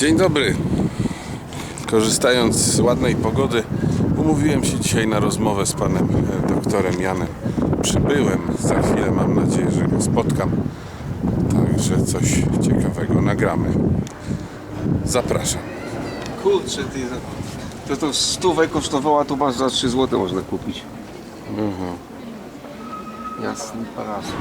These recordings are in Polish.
Dzień dobry. Korzystając z ładnej pogody, umówiłem się dzisiaj na rozmowę z panem e, doktorem Janem. Przybyłem, za chwilę mam nadzieję, że go spotkam. Także coś ciekawego nagramy. Zapraszam. Kurczę, ty, to to stówę kosztowała, to masz za 3 zł można kupić. Mhm. Jasny parasol.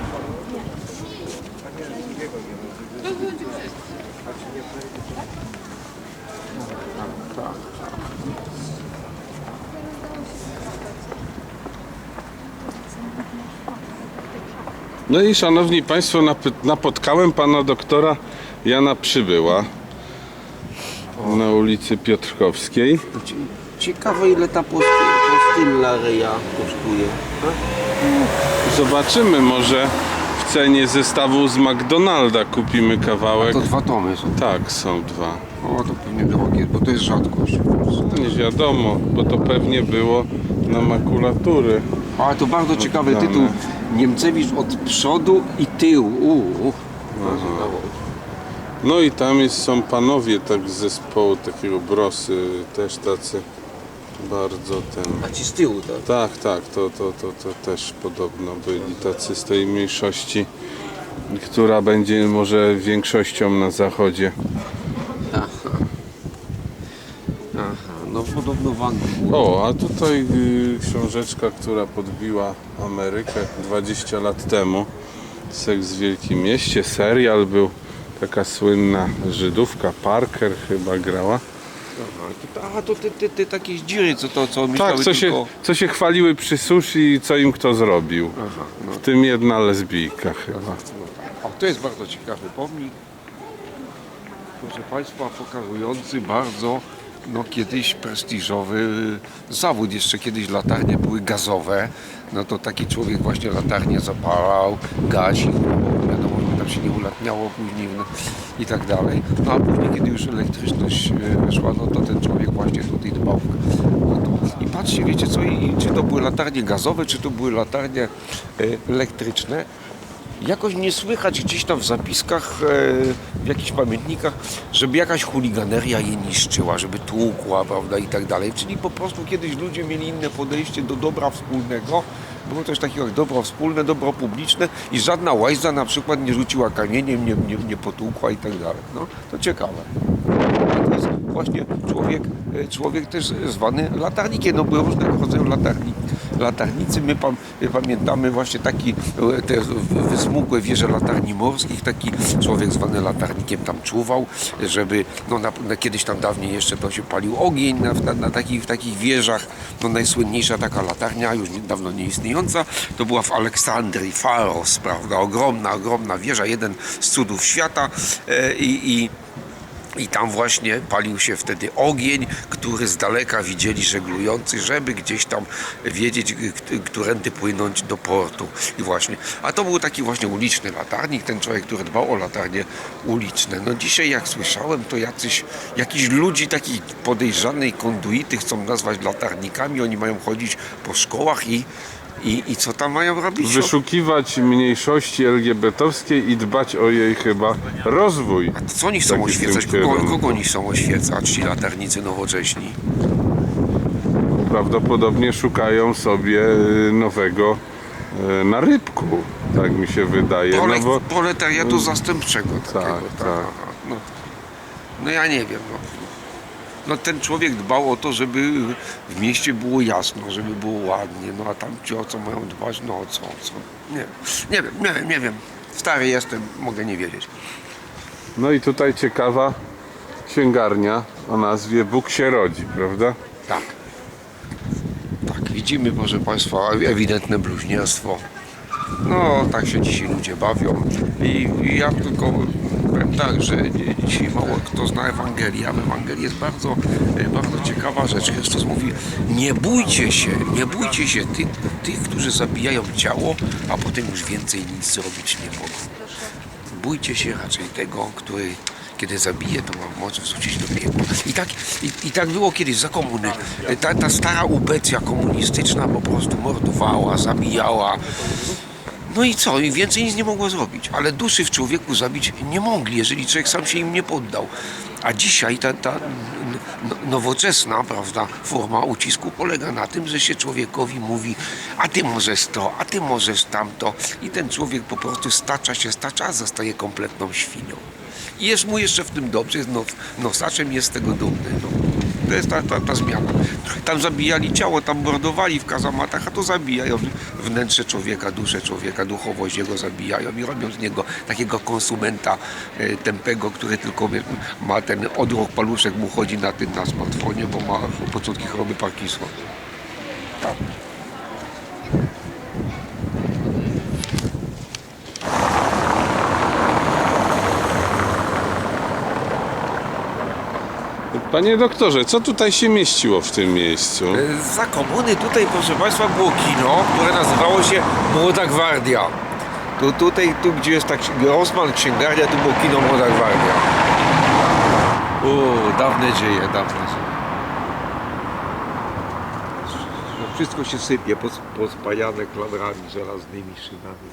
Tak, tak. No i szanowni państwo, napotkałem pana doktora Jana Przybyła na ulicy Piotrkowskiej. Cie- Ciekawe ile ta postylla ryja kosztuje. a? Zobaczymy, może cenie zestawu z McDonalda kupimy kawałek. To dwa tomy są. Tak, są dwa. O, to pewnie drogie, bo to jest rzadkość. Nie wiadomo, bo to pewnie było na makulatury. Ale to bardzo ciekawy Oddane. tytuł. Niemcewicz od przodu i tyłu. Uuu. No i tam jest, są panowie tak z zespołu takiego brosy, też tacy bardzo ten... A ci z tyłu, tak? Tak, tak, to, to, to, to też podobno byli tacy z tej mniejszości, która będzie może większością na zachodzie. Aha. Aha, no podobno w Anglii było. O, a tutaj y, książeczka, która podbiła Amerykę 20 lat temu. Seks w Wielkim Mieście, serial był, taka słynna Żydówka, Parker chyba grała. Aha, to, te, te, te takie dziury, co to, co myślały Tak, co się, tylko... co się chwaliły przy sushi i co im kto zrobił. Aha, no, W tym jedna lesbijka chyba. no tak. O, to jest bardzo ciekawy pomnik. Proszę Państwa, pokazujący bardzo no, kiedyś prestiżowy zawód. Jeszcze kiedyś latarnie były gazowe. No to taki człowiek właśnie latarnię zapalał, gasił, się nie ulatniało później no, i tak dalej. No a później, kiedy już elektryczność e, weszła, no to ten człowiek właśnie tutaj dbał o to. I patrzcie, wiecie co, i, czy to były latarnie gazowe, czy to były latarnie e, elektryczne, Jakoś nie słychać gdzieś tam w zapiskach, e, w jakichś pamiętnikach, żeby jakaś chuliganeria je niszczyła, żeby tłukła, prawda, i tak dalej. Czyli po prostu kiedyś ludzie mieli inne podejście do dobra wspólnego. Było też takiego jak dobro wspólne, dobro publiczne i żadna łajza na przykład nie rzuciła kamieniem, nie, nie, nie potłukła i tak dalej. No, to ciekawe. To jest właśnie człowiek, e, człowiek też zwany latarnikiem, no były różnego rodzaju latarni, latarnicy. My pam, pamiętamy właśnie taki, te wysmukłe wieże latarni morskich, taki człowiek zwany latarnikiem tam czuwał, żeby, no na, na, kiedyś tam dawniej jeszcze to się palił ogień na, na, na takich, w takich wieżach. No najsłynniejsza taka latarnia, już dawno nieistniejąca, to była w Aleksandrii, Faros, prawda, ogromna, ogromna wieża, jeden z cudów świata e, i, i i tam właśnie palił się wtedy ogień, który z daleka widzieli żeglujący, żeby gdzieś tam wiedzieć, którędy płynąć do portu. I właśnie, a to był taki właśnie uliczny latarnik, ten człowiek, który dbał o latarnie uliczne. No dzisiaj jak słyszałem, to jacyś, jakiś ludzi takich podejrzanej konduity chcą nazwać latarnikami, oni mają chodzić po szkołach i, i, i co tam mają robić? Wyszukiwać mniejszości LGBT-owskiej i dbać o jej chyba rozwój. A to co oni chcą Taki w tym oświecać? Kogo, kierunku. kogo oni chcą oświecać, ci latarnicy nowocześni? Prawdopodobnie szukają sobie y, nowego y, na rybku, tak mi się wydaje. Prole, No bo proletariatu zastępczego takiego. tak, tak. aha, No, no ja nie wiem. No. No ten człowiek dbał o to, żeby w mieście było jasno, żeby było ładnie. No a tam ci o co mają dbać, no o co, o co. Nie, nie wiem, nie wiem, nie wiem. Stary jestem, mogę nie wiedzieć. No i tutaj ciekawa księgarnia o nazwie Bóg się rodzi, prawda? Tak. Tak, widzimy, proszę Państwa, ewidentne bluźnierstwo. No, tak się dzisiaj ludzie bawią. I, ja tylko tak, że dzisiaj mało kto zna Ewangelię, a w Ewangelii jest bardzo, e, bardzo ciekawa rzecz. Chrystus mówi, nie bójcie się, nie bójcie się tych, którzy zabijają ciało, a potem już więcej nic zrobić nie mogą. Bójcie się raczej tego, który kiedy zabije, to ma moc wrzucić do piekła. I tak, i, i tak było kiedyś za komuny. Ta, ta stara ubecja komunistyczna po prostu mordowała, zabijała. No i co? I więcej nic nie mogła zrobić. Ale duszy w człowieku zabić nie mogli, jeżeli człowiek sam się im nie poddał. A dzisiaj ta, ta n- n- nowoczesna prawda, forma ucisku polega na tym, że się człowiekowi mówi, a ty możesz to, a ty możesz tamto. I ten człowiek po prostu stacza się, stacza, a zostaje kompletną świnią. I jest mu jeszcze w tym dobrze, jest nos, nosaczem, jest z tego dumny. No. To jest ta, ta, ta zmiana. Tam zabijali ciało, tam mordowali w kazamatach, a to zabijają wnętrze człowieka, duszę człowieka, duchowość jego zabijają i robią z niego takiego konsumenta e, tępego, który tylko ma ten odruch paluszek, mu chodzi na tym na smartfonie, bo ma początki choroby Parkinsona. Panie doktorze, co tutaj się mieściło w tym miejscu? E, Za komuny tutaj, proszę Państwa, było kino, które nazywało się Młoda Gwardia. Tu, tutaj, tu gdzie jest tak Rosman, księgarnia, tu było kino Młoda Gwardia. O, dawne dzieje, dawne dzieje. No, Wszystko się sypie, pospajane kladrami żelaznymi, szynami.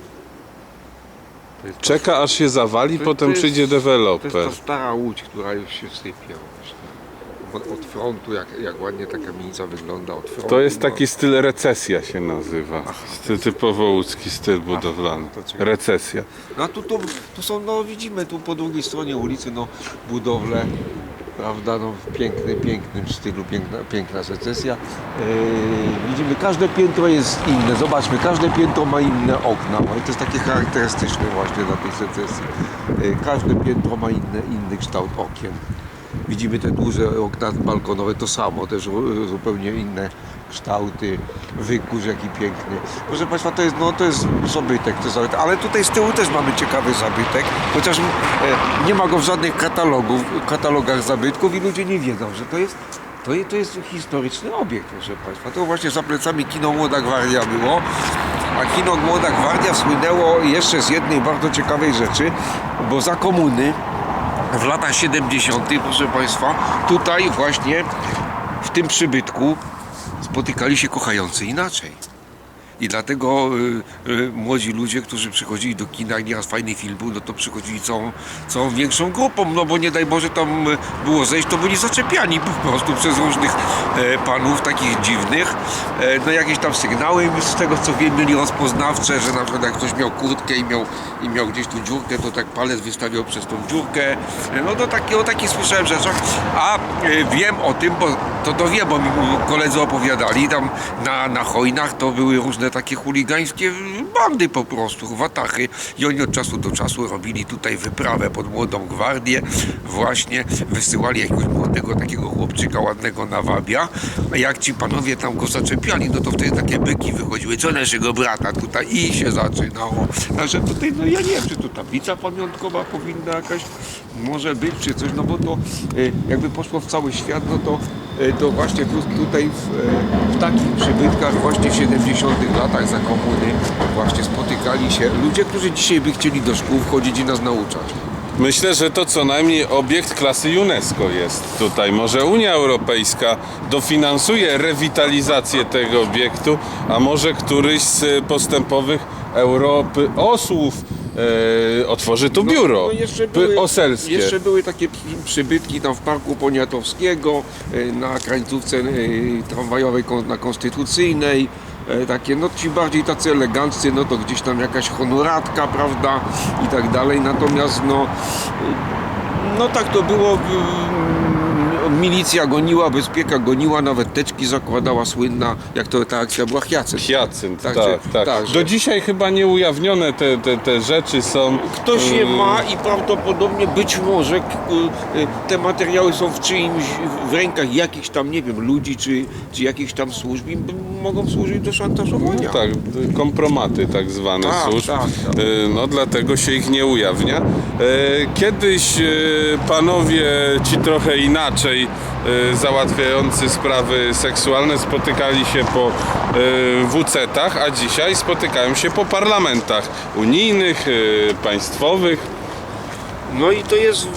To Czeka aż się zawali, to- potem to jest- przyjdzie to deweloper. jest ta stara łódź, która już się sypie właśnie. Od, frontu, jak, jak ładnie ta kamienica wygląda od frontu. To jest no. taki styl recesja się nazywa. Styl, typowo łódzki styl budowlany. Recesja. No a tu, tu, tu są, no widzimy tu po drugiej stronie ulicy, no budowle, prawda, no w pięknym, pięknym stylu, piękna, piękna secesja. Yy, widzimy, każde piętro jest inne, zobaczmy, każde piętro ma inne okna, no i to jest takie charakterystyczne właśnie dla tej secesji. Yy, każde piętro ma inny, inny kształt okien. Widzimy te duże okna balkonowe, to samo, też zu- zupełnie inne kształty, wykurz jaki piękny. Proszę Państwa, to jest, no, to jest zabytek, to jest zabytek, ale tutaj z tyłu też mamy ciekawy zabytek, chociaż e, nie ma go w żadnych katalogów, katalogach zabytków i ludzie nie wiedzą, że to jest, to, to jest historyczny obiekt, proszę Państwa. To właśnie za plecami kino Młoda Gwardia było, a kino Młoda Gwardia słynęło jeszcze z jednej bardzo ciekawej rzeczy, bo za komuny w latach 70., proszę Państwa, tutaj właśnie w tym przybytku spotykali się kochający inaczej. I dlatego y, y, młodzi ludzie, którzy przychodzili do kina i nieraz fajny film był, no to przychodzili całą, całą większą grupą, no bo nie daj Boże tam było zejść, to byli zaczepiani po prostu przez różnych e, panów takich dziwnych. E, no jakieś tam sygnały z tego co wiem mieli rozpoznawcze, że na przykład jak ktoś miał kurtkę i miał, i miał gdzieś tu dziurkę, to tak palec wystawiał przez tą dziurkę. No to takie, o takich słyszałem rzeczach. A e, wiem o tym, bo to, to wiem, bo mi koledzy opowiadali, tam na, na hojnach to były różne takie chuligańskie bandy po prostu, watachy i oni od czasu do czasu robili tutaj wyprawę pod młodą gwardię, właśnie wysyłali jakiegoś młodego takiego chłopczyka ładnego na wabia, a jak ci panowie tam go zaczepiali, no to wtedy takie byki wychodziły, co naszego brata tutaj? I się zaczynało. Także tutaj, no ja nie wiem, czy tu tablica pamiątkowa powinna jakaś może być, czy coś, no bo to e, jakby poszło w cały świat, no to, e, to właśnie tu, tutaj w, e, w takich przybytkach właśnie w 70 latach za komuny właśnie spotykali się ludzie, którzy dzisiaj by chcieli do szkół wchodzić i nas nauczać. Myślę, że to co najmniej obiekt klasy UNESCO jest tutaj. Może Unia Europejska dofinansuje rewitalizację tego obiektu, a może któryś z postępowych Europy osłów e, otworzy tu biuro No, jeszcze P- były, oselskie. Jeszcze były takie przybytki tam w Parku Poniatowskiego, e, na krańcówce e, tramwajowej na Konstytucyjnej. E, Takie, no ci bardziej tacy eleganccy, no to gdzieś tam jakaś honoratka, prawda, i tak dalej. Natomiast no, no tak to było. mm, Milicja goniła, bezpieka goniła, nawet teczki zakładała słynna, jak to ta akcja była Hyacynt. Hyacynt, tak, Także- tak. tak, że- Do dzisiaj chyba nie ujawnione te, te, te rzeczy są. Ktoś je Mm, ma i prawdopodobnie być może y, te materiały są w czyimś, w rękach jakichś tam, nie wiem, ludzi czy, czy jakichś tam służb mogą służyć do szantażowania. Tak, kompromaty tak zwane Tak, służb. tak, tak. E, No dlatego się ich nie ujawnia. E, Kiedyś e, panowie ci trochę inaczej załatwiający sprawy seksualne spotykali się po WC-tach, a dzisiaj spotykają się po parlamentach unijnych, państwowych. No i to jest y,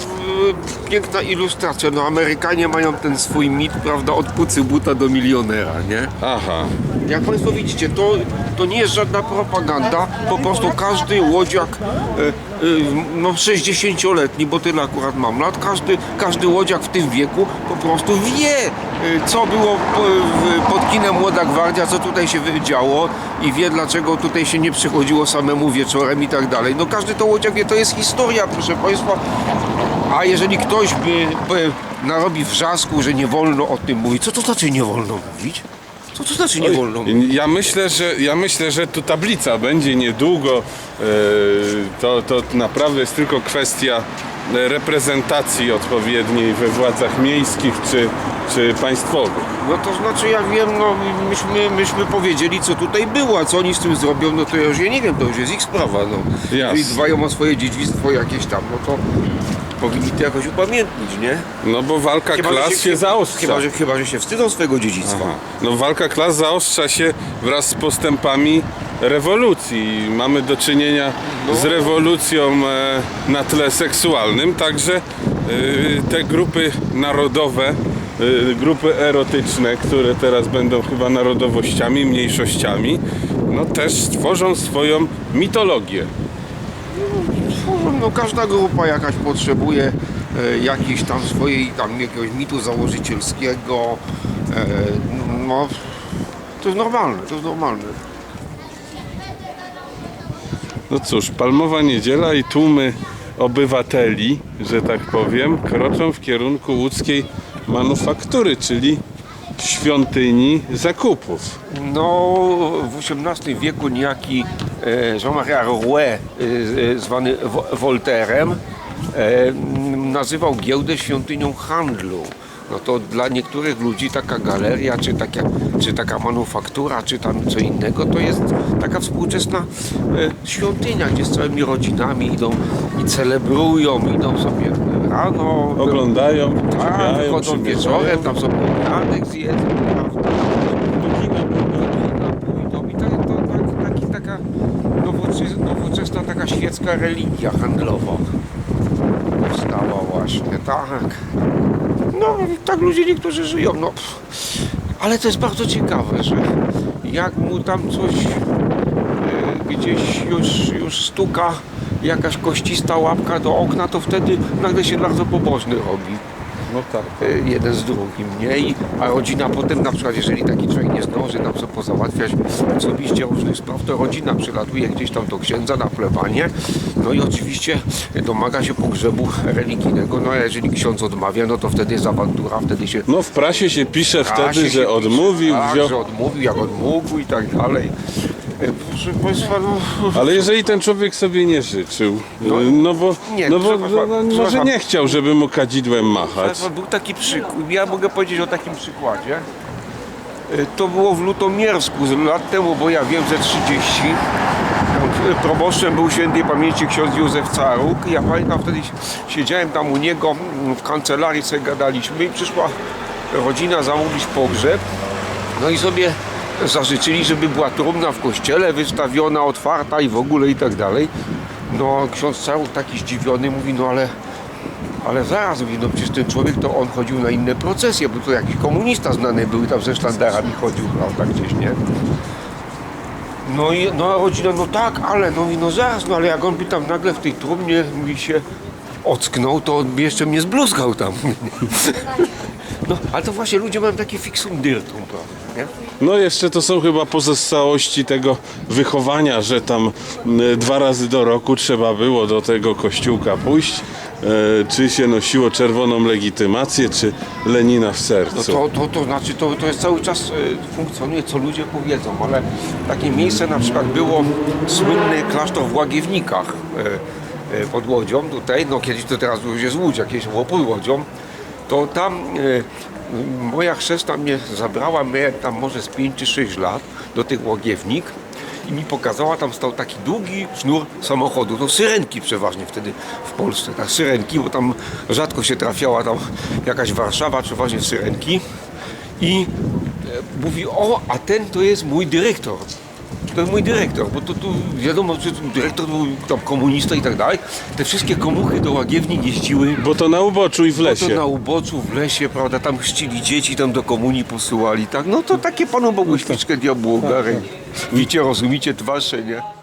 piękna ilustracja. No Amerykanie mają ten swój mit, prawda, od pucy buta do milionera, nie? Aha. Jak Państwo widzicie, to, to nie jest żadna propaganda, po prostu każdy łodziak, e, e, no 60-letni, bo tyle akurat mam lat, każdy, każdy łodziak w tym wieku po prostu wie, e, co było po- w- pod kinem Młoda Gwardia, co tutaj się działo i wie, dlaczego tutaj się nie przychodziło samemu wieczorem i tak dalej. No każdy to łodziak wie, to jest historia, proszę Państwa. A jeżeli ktoś by, by narobi wrzasku, że nie wolno o tym mówić, co to znaczy nie wolno mówić? Co to znaczy nie wolno mówić? Ja myślę, że ja myślę, że tu tablica będzie niedługo. E, To, to naprawdę jest tylko kwestia reprezentacji odpowiedniej we władzach miejskich czy, czy państwowych. No to znaczy ja wiem, no myśmy, myśmy powiedzieli co tutaj było, a co oni z tym zrobią, no to ja już ja nie wiem, to już jest ich sprawa, no. Jasne. Jeżeli dbają o swoje dziedzictwo jakieś tam, no to powinni to jakoś upamiętnić, nie? No bo walka że klas się zaostrza. Chyba że, chyba, że się wstydzą swojego dziedzictwa. Aha. No walka klas zaostrza się wraz z postępami rewolucji. Mamy do czynienia z rewolucją e, na tle seksualnym, także e, te grupy narodowe, e, grupy erotyczne, które teraz będą chyba narodowościami, mniejszościami, no też tworzą swoją mitologię. No każda grupa jakaś potrzebuje jakiejś tam swojej, tam jakiegoś mitu założycielskiego, no to jest normalne, to jest normalne. No cóż, palmowa niedziela i tłumy obywateli, że tak powiem, kroczą w kierunku łódzkiej manufaktury, czyli świątyni zakupów. No, w XVIII wieku niejaki e, Jean-Marie Rouen, e, e, zwany Wo- Voltairem, e, m, nazywał giełdę świątynią handlu. No to dla niektórych ludzi taka galeria, czy taka, czy taka manufaktura, czy tam co innego, to jest taka współczesna e, świątynia, gdzie z całymi rodzinami idą i celebrują, idą sobie rano, Oglądają, tak, wychodzą wieczorem, tam sobie obiadek zjedzą, nowoczesna, taka świecka religia handlowa powstała właśnie, tak. No tak ludzie niektórzy żyją, no. pff. Ale to jest bardzo ciekawe, że jak mu tam coś e, gdzieś już, już stuka jakaś koścista łapka do okna, to wtedy nagle się bardzo pobożny robi No tak. jeden z drugim, nie? I, a rodzina potem na przykład, jeżeli taki człowiek nie zdąży tam co pozałatwiać osobiście różnych spraw, to rodzina przylatuje gdzieś tam do księdza na plebanie, no i oczywiście domaga się pogrzebu religijnego, no a jeżeli ksiądz odmawia, no to wtedy jest awantura, wtedy się No w prasie się pisze wtedy, że pisze, odmówił, tak, wziął. że odmówił, jak odmógł i tak dalej. E, Proszę Państwa, no... Ale jeżeli ten człowiek sobie nie życzył, No, no, bo, nie, no bo przepraszam, no, może przepraszam. nie chciał, żeby mu kadzidłem machać. Państwa, Był taki przykład, ja mogę powiedzieć o takim przykładzie. E, To było w Lutomiersku z lat temu, bo ja wiem, że 30. Tam Proboszczem był świętej pamięci ksiądz Józef Caruk. Ja pamiętam wtedy siedziałem tam u niego mm, w kancelarii, sobie gadaliśmy i przyszła rodzina zamówić pogrzeb. No i sobie zażyczyli, żeby była trumna w kościele wystawiona, otwarta i w ogóle i tak dalej. No ksiądz Caruk taki zdziwiony mówi, no ale ale zaraz, mówi, no przecież ten człowiek to on chodził na inne procesje, bo to jakiś komunista znany był tam ze sztandarami chodził, prawda, gdzieś, nie? No i no, rodzina, no tak, ale no, no zaraz, no ale jak on by tam nagle w tej trumnie mówi się ocknął, to jeszcze mnie zbluzgał tam. No, ale to właśnie ludzie mają takie fixum dyrtum, prawda, nie? No jeszcze to są chyba pozostałości tego wychowania, że tam dwa razy do roku trzeba było do tego kościółka pójść. E, czy się nosiło czerwoną legitymację, czy Lenina w No sercu. to, to, to znaczy, to, to jest cały czas e, funkcjonuje, co ludzie powiedzą, ale takie miejsce na przykład było słynny klasztor w Łagiewnikach e, e, pod Łodzią tutaj, no kiedyś to teraz już jest Łódź, jakieś było pod Łodzią, to tam e, moja chrzestna mnie zabrała, miałem tam może z 5 czy 6 lat do tych Łagiewnik i mi pokazała, tam stał taki długi sznur samochodów, to syrenki przeważnie wtedy w Polsce, tak syrenki, bo tam rzadko się trafiała tam jakaś Warszawa, przeważnie syrenki i e, mówi, o, a ten to jest mój dyrektor. To jest mój dyrektor, bo to tu wiadomo, że dyrektor był tam komunista i tak dalej. Te wszystkie komuchy do Łagiewni jeździły Bo to na uboczu i w to lesie. na uboczu, w lesie, prawda, tam chrzcili dzieci, tam do komunii posyłali, tak, no to takie Panu Bogu śliczkę diabłu ogarę. Wiecie, rozumicie, twarze, nie?